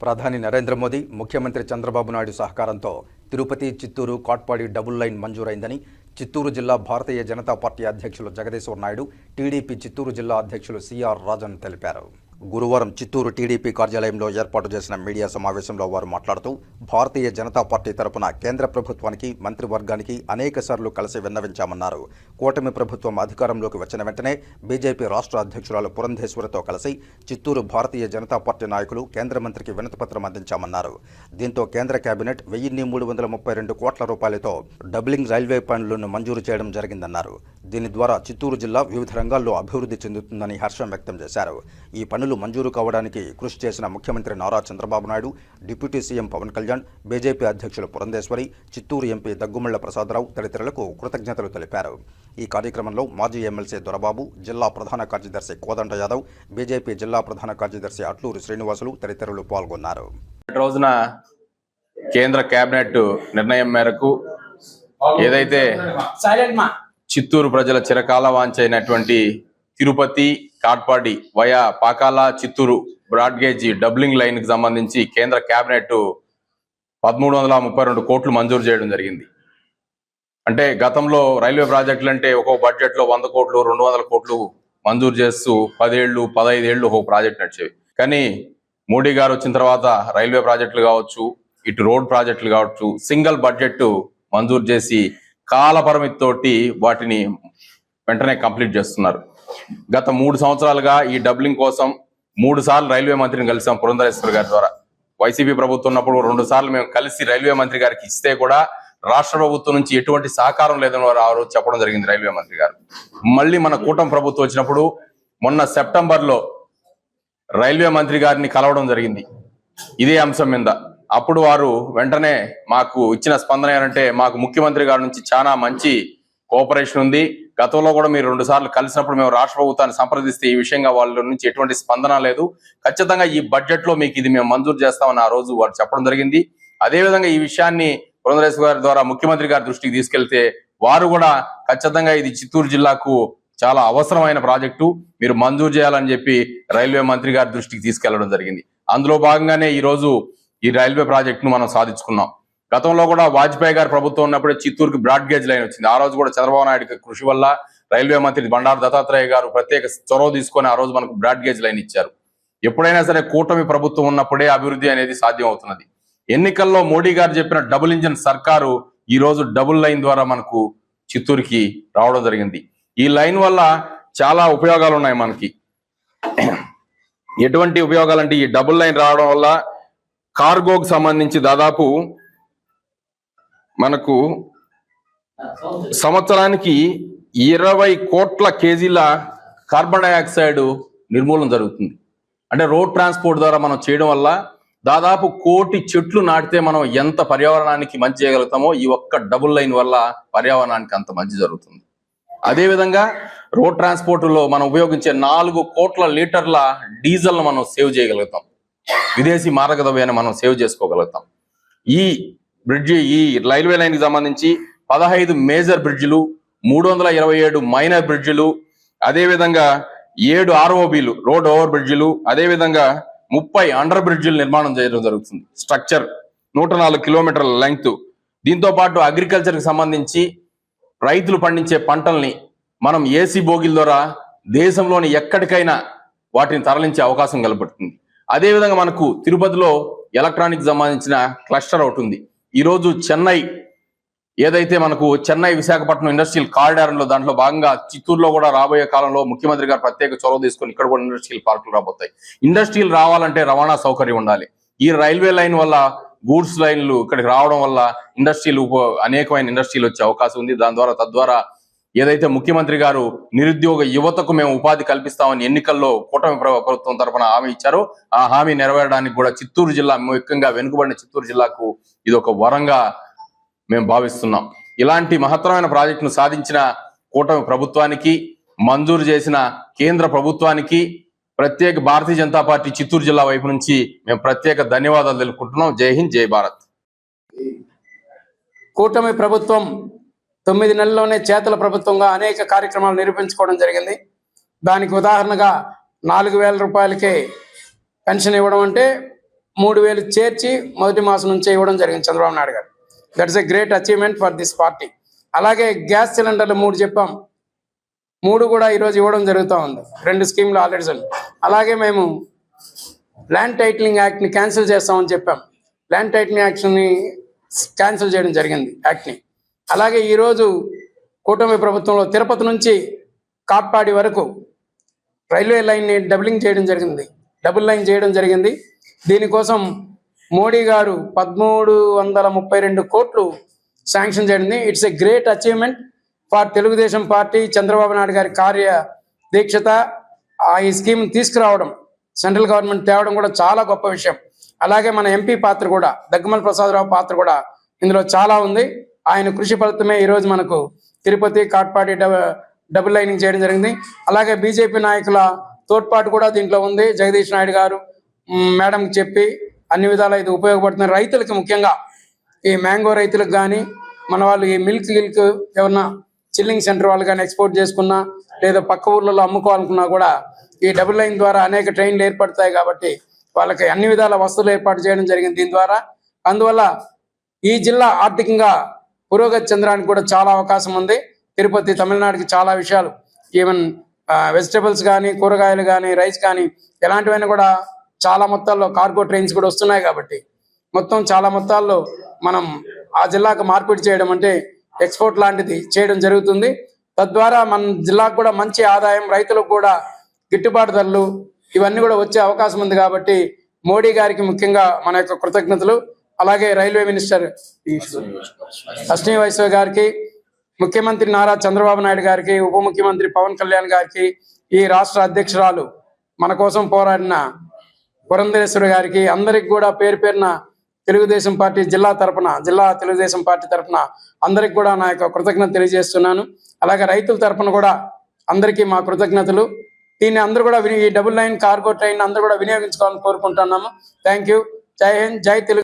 ప్రధాని నరేంద్ర మోదీ ముఖ్యమంత్రి చంద్రబాబు నాయుడు సహకారంతో తిరుపతి చిత్తూరు కాట్పాడి డబుల్ లైన్ మంజూరైందని చిత్తూరు జిల్లా భారతీయ జనతా పార్టీ అధ్యక్షులు జగదీశ్వర్ నాయుడు టీడీపీ చిత్తూరు జిల్లా అధ్యక్షులు సిఆర్ రాజన్ తెలిపారు. గురువారం చిత్తూరు టీడీపీ కార్యాలయంలో ఏర్పాటు చేసిన మీడియా సమావేశంలో వారు మాట్లాడుతూ భారతీయ జనతా పార్టీ తరపున కేంద్ర ప్రభుత్వానికి మంత్రివర్గానికి అనేక సార్లు కలిసి విన్నవించామన్నారు. కూటమి ప్రభుత్వం అధికారంలోకి వచ్చిన వెంటనే బీజేపీ రాష్ట్ర అధ్యక్షురాలు పురంధేశ్వరితో కలిసి చిత్తూరు భారతీయ జనతా పార్టీ నాయకులు కేంద్ర మంత్రికి వినతిపత్రం అందించామన్నారు. దీంతో కేంద్ర కేబినెట్ వెయ్యిన్ని మూడు వందల ముప్పై రెండు కోట్ల రూపాయలతో డబ్లింగ్ రైల్వే పనులను మంజూరు చేయడం జరిగిందన్నారు. దీని ద్వారా చిత్తూరు జిల్లా వివిధ రంగాల్లో అభివృద్ధి చెందుతుందని హర్షం వ్యక్తం చేశారు. ఈ పనులు మంజూరు కావడానికి కృషి చేసిన ముఖ్యమంత్రి Nara Chandrababu Naidu deputy CM Pawan Kalyan BJP అధ్యక్షులు పురంధేశ్వరి చిత్తూరు ఎంపీ దగ్గుమళ్ళ ప్రసాదరావు తదితరులకు కృతజ్ఞతలు తెలిపారు. ఈ కార్యక్రమంలో మాజీ ఎమ్మెల్సీ దొరబాబు జిల్లా ప్రధాన కార్యదర్శి కోదండ యాదవ్ బీజేపీ జిల్లా ప్రధాన కార్యదర్శి అట్లూరి శ్రీనివాసులు తదితరులు పాల్గొన్నారు. ఈ రోజున కేంద్ర కేబినెట్ నిర్ణయం మేరకు ఏదైతే సైలెంట్ మా. చిత్తూరు ప్రజల చిరకాల వాంఛ అయినటువంటి Tirupati Katpadi via Pakala Chittoor broad gauge doubling లైన్కి సంబంధించి కేంద్ర కేబినెట్ పదమూడు వందల ముప్పై రెండు కోట్లు మంజూరు చేయడం జరిగింది. అంటే గతంలో రైల్వే ప్రాజెక్టులు అంటే ఒక్కొక్క బడ్జెట్లో వంద కోట్లు రెండు వందల కోట్లు మంజూరు చేస్తూ పదేళ్ళు పదహైదేళ్ళు ఒక్కొక్క ప్రాజెక్ట్ నడిచేవి. కానీ మోడీ గారు వచ్చిన తర్వాత రైల్వే ప్రాజెక్టులు కావచ్చు ఇటు రోడ్ ప్రాజెక్టులు కావచ్చు సింగిల్ బడ్జెట్ మంజూరు చేసి కాలపరిమితితోటి తోటి వాటిని వెంటనే కంప్లీట్ చేస్తున్నారు. గత మూడు సంవత్సరాలుగా ఈ డబ్లింగ్ కోసం మూడు సార్లు రైల్వే మంత్రిని కలిసాం పురంధరేశ్వర్ గారి ద్వారా. వైసీపీ ప్రభుత్వం ఉన్నప్పుడు రెండు సార్లు మేము కలిసి రైల్వే మంత్రి గారికి ఇస్తే కూడా రాష్ట్ర ప్రభుత్వం నుంచి ఎటువంటి సహకారం లేదని వారు చెప్పడం జరిగింది రైల్వే మంత్రి గారు. మళ్ళీ మన కూటమి ప్రభుత్వం వచ్చినప్పుడు మొన్న సెప్టెంబర్లో రైల్వే మంత్రి గారిని కలవడం జరిగింది. ఇదే అంశం మీద. అప్పుడు వారు వెంటనే మాకు ఇచ్చిన స్పందన ఏంటంటే మాకు ముఖ్యమంత్రి గారి నుంచి చాలా మంచి కోఆపరేషన్ ఉంది. గతంలో కూడా మీరు రెండు సార్లు కలిసినప్పుడు మేము రాష్ట్ర ప్రభుత్వాన్ని సంప్రదిస్తే ఈ విషయంగా వాళ్ళ నుంచి ఎటువంటి స్పందన లేదు. ఖచ్చితంగా ఈ బడ్జెట్లో మీకు ఇది మేము మంజూరు చేస్తామని ఆ రోజు వారు చెప్పడం జరిగింది. అదే విధంగా ఈ విషయాన్ని పురంధరేశ్వర గారి ద్వారా ముఖ్యమంత్రి గారి దృష్టికి తీసుకెళ్తే వారు కూడా ఖచ్చితంగా ఇది చిత్తూరు జిల్లాకు చాలా అవసరమైన ప్రాజెక్టు. మీరు మంజూరు చేయాలని చెప్పి రైల్వే మంత్రి గారి దృష్టికి తీసుకెళ్ళడం జరిగింది. అందులో భాగంగానే ఈ రోజు ఈ రైల్వే ప్రాజెక్టును మనం సాధించుకున్నాం. గతంలో కూడా వాజ్పేయి గారి ప్రభుత్వం ఉన్నప్పుడే చిత్తూరుకి బ్రాడ్ గేజ్ లైన్ వచ్చింది. ఆ రోజు కూడా చంద్రబాబు నాయుడు కృషి వల్ల రైల్వే మంత్రి బండారు దత్తాత్రేయ గారు ప్రత్యేక చొరవ తీసుకొని ఆ రోజు మనకు బ్రాడ్ గేజ్ లైన్ ఇచ్చారు. ఎప్పుడైనా సరే కూటమి ప్రభుత్వం ఉన్నప్పుడే అభివృద్ధి అనేది సాధ్యం అవుతున్నది ఎన్నికల్లో మోడీ గారు చెప్పిన డబుల్ ఇంజన్ సర్కారు ఈ రోజు డబుల్ లైన్ ద్వారా మనకు చిత్తూరుకి రావడం జరిగింది. ఈ లైన్ వల్ల చాలా ఉపయోగాలు ఉన్నాయి మనకి. ఎటువంటి ఉపయోగాలు అంటే ఈ డబుల్ లైన్ రావడం వల్ల కార్గోకు సంబంధించి దాదాపు మనకు సంవత్సరానికి ఇరవై కోట్ల కేజీల కార్బన్ డైఆక్సైడ్ నిర్మూలన జరుగుతుంది. అంటే రోడ్ ట్రాన్స్పోర్ట్ ద్వారా మనం చేయడం వల్ల దాదాపు కోటి చెట్లు నాటితే మనం ఎంత పర్యావరణానికి మంచి చేయగలుగుతామో ఈ ఒక్క డబుల్ లైన్ వల్ల పర్యావరణానికి అంత మంచి జరుగుతుంది. అదేవిధంగా రోడ్ ట్రాన్స్పోర్ట్లో మనం ఉపయోగించే నాలుగు కోట్ల లీటర్ల డీజిల్ మనం సేవ్ చేయగలుగుతాం. విదేశీ మారక ద్రవ్యాన్ని మనం సేవ్ చేసుకోగలుగుతాం. ఈ బ్రిడ్జి ఈ రైల్వే లైన్కి సంబంధించి పదహైదు మేజర్ బ్రిడ్జిలు మూడు వందల ఇరవై ఏడు మైనర్ బ్రిడ్జిలు అదేవిధంగా ఏడు ఆర్ఓబీలు రోడ్ ఓవర్ బ్రిడ్జిలు అదేవిధంగా ముప్పై అండర్ బ్రిడ్జిలు నిర్మాణం చేయడం జరుగుతుంది. స్ట్రక్చర్ నూట నాలుగు కిలోమీటర్ల లెంగ్త్. దీంతో పాటు అగ్రికల్చర్కి సంబంధించి రైతులు పండించే పంటల్ని మనం ఏసీ బోగిల ద్వారా దేశంలోని ఎక్కడికైనా వాటిని తరలించే అవకాశం కలపడుతుంది. అదేవిధంగా మనకు తిరుపతిలో ఎలక్ట్రానిక్ సంబంధించిన క్లస్టర్ ఒకటి ఉంది. ఈరోజు చెన్నై ఏదైతే మనకు చెన్నై విశాఖపట్నం ఇండస్ట్రియల్ కారిడార్లో దాంట్లో భాగంగా చిత్తూరులో కూడా రాబోయే కాలంలో ముఖ్యమంత్రి గారు ప్రత్యేక చొరవ తీసుకొని ఇక్కడ కూడా ఇండస్ట్రియల్ పార్కులు రాబోతాయి. ఇండస్ట్రియల్ రావాలంటే రవాణా సౌకర్యం ఉండాలి. ఈ రైల్వే లైన్ వల్ల గూడ్స్ లైన్లు ఇక్కడికి రావడం వల్ల ఇండస్ట్రీలు అనేకమైన ఇండస్ట్రీలు వచ్చే అవకాశం ఉంది. దాని ద్వారా తద్వారా ఏదైతే ముఖ్యమంత్రి గారు నిరుద్యోగ యువతకు మేము ఉపాధి కల్పిస్తామని ఎన్నికల్లో కూటమి ప్రభుత్వం తరఫున హామీ ఇచ్చారో ఆ హామీ నెరవేరడానికి కూడా చిత్తూరు జిల్లా ముఖ్యంగా వెనుకబడిన చిత్తూరు జిల్లాకు ఇది ఒక వరంగా మేము భావిస్తున్నాం. ఇలాంటి మహత్తరమైన ప్రాజెక్టును సాధించిన కూటమి ప్రభుత్వానికి మంజూరు చేసిన కేంద్ర ప్రభుత్వానికి ప్రత్యేక భారతీయ జనతా పార్టీ చిత్తూరు జిల్లా వైపు నుంచి మేము ప్రత్యేక ధన్యవాదాలు తెలుపుకుంటున్నాం. జై హింద్ జై భారత్. కూటమి ప్రభుత్వం తొమ్మిది నెలల్లోనే చేతల ప్రభుత్వంగా అనేక కార్యక్రమాలు నిరూపించుకోవడం జరిగింది. దానికి ఉదాహరణగా నాలుగు వేల రూపాయలకే పెన్షన్ ఇవ్వడం అంటే మూడు వేలు చేర్చి మొదటి మాసం నుంచే ఇవ్వడం జరిగింది చంద్రబాబు నాయుడు గారు. That's a great achievement for this party అలాగే గ్యాస్ సిలిండర్లు మూడు చెప్పాం. మూడు కూడా ఈరోజు ఇవ్వడం జరుగుతూ ఉంది. రెండు స్కీమ్లు ఆల్రెడీ అలాగే మేము ల్యాండ్ టైటిలింగ్ యాక్ట్ని క్యాన్సిల్ చేస్తామని చెప్పాం. ల్యాండ్ టైటిలింగ్ యాక్ట్ని క్యాన్సిల్ చేయడం జరిగింది యాక్ట్ని అలాగే ఈరోజు కూటమి ప్రభుత్వంలో తిరుపతి నుంచి కాట్పాడి వరకు రైల్వే లైన్ని డబులింగ్ చేయడం జరిగింది. డబుల్ లైన్ చేయడం జరిగింది. దీనికోసం మోడీ గారు పదమూడు వందల ముప్పై రెండు కోట్లు sanction చేయడింది it's a great achievement for Telugu Desam party Chandrababu Naidu గారి కార్య దీక్షత. ఆ ఈ స్కీమ్ తీసుకురావడం సెంట్రల్ గవర్నమెంట్ తేవడం కూడా చాలా గొప్ప విషయం. అలాగే మన ఎంపీ పాత్ర కూడా దగ్గమల్ ప్రసాదరావు పాత్ర కూడా ఇందులో చాలా ఉంది. ఆయన కృషి ఫలితమే ఈరోజు మనకు తిరుపతి కాట్పాడి డబ- డబుల్ లైనింగ్ చేయడం జరిగింది. అలాగే బీజేపీ నాయకుల తోడ్పాటు కూడా దీంట్లో ఉంది. జగదీష్ నాయుడు గారు మేడంకి చెప్పి అన్ని విధాలు ఇది ఉపయోగపడుతుంది. రైతులకి ముఖ్యంగా ఈ మ్యాంగో రైతులకు కానీ మన వాళ్ళు ఈ మిల్క్ గిల్క్ ఏమన్నా చిల్లింగ్ సెంటర్ వాళ్ళు కానీ ఎక్స్పోర్ట్ చేసుకున్నా లేదా పక్క ఊర్లలో అమ్ముకోవాలనుకున్నా కూడా ఈ డబుల్ లైన్ ద్వారా అనేక ట్రైన్లు ఏర్పడతాయి కాబట్టి వాళ్ళకి అన్ని విధాల వస్తువులు ఏర్పాటు చేయడం జరిగింది దీని ద్వారా. అందువల్ల ఈ జిల్లా ఆర్థికంగా పురోగతి చెందడానికి కూడా చాలా అవకాశం ఉంది. తిరుపతి తమిళనాడుకి చాలా విషయాలు. ఈవెన్ వెజిటబుల్స్ కానీ కూరగాయలు కానీ రైస్ కానీ ఎలాంటివైనా కూడా చాలా మొత్తాల్లో కార్గో ట్రైన్స్ కూడా వస్తున్నాయి కాబట్టి. మొత్తం చాలా మొత్తాల్లో మనం ఆ జిల్లాకు మార్పిడి చేయడం అంటే ఎక్స్పోర్ట్ లాంటిది చేయడం జరుగుతుంది. తద్వారా మన జిల్లాకు కూడా మంచి ఆదాయం రైతులకు కూడా గిట్టుబాటు ధరలు ఇవన్నీ కూడా వచ్చే అవకాశం ఉంది కాబట్టి మోడీ గారికి ముఖ్యంగా మన యొక్క కృతజ్ఞతలు. అలాగే రైల్వే మినిస్టర్ అశ్విని వైశ్వ గారికి ముఖ్యమంత్రి నారా చంద్రబాబు నాయుడు గారికి ఉప ముఖ్యమంత్రి పవన్ కళ్యాణ్ గారికి ఈ రాష్ట్ర అధ్యక్షురాలు మన కోసం పోరాడిన పురంధరేశ్వరి గారికి అందరికి కూడా పేరు పేరున తెలుగుదేశం పార్టీ జిల్లా తరపున జిల్లా తెలుగుదేశం పార్టీ తరపున అందరికి కూడా నా యొక్క కృతజ్ఞత తెలియజేస్తున్నాను. అలాగే రైతుల తరపున కూడా అందరికీ మా కృతజ్ఞతలు. దీన్ని అందరూ కూడా విని ఈ డబుల్ లైన్ కార్గో ట్రైన్ అందరూ కూడా వినియోగించుకోవాలని కోరుకుంటున్నాము. Thank you. జై హింద్ జై తెలుగు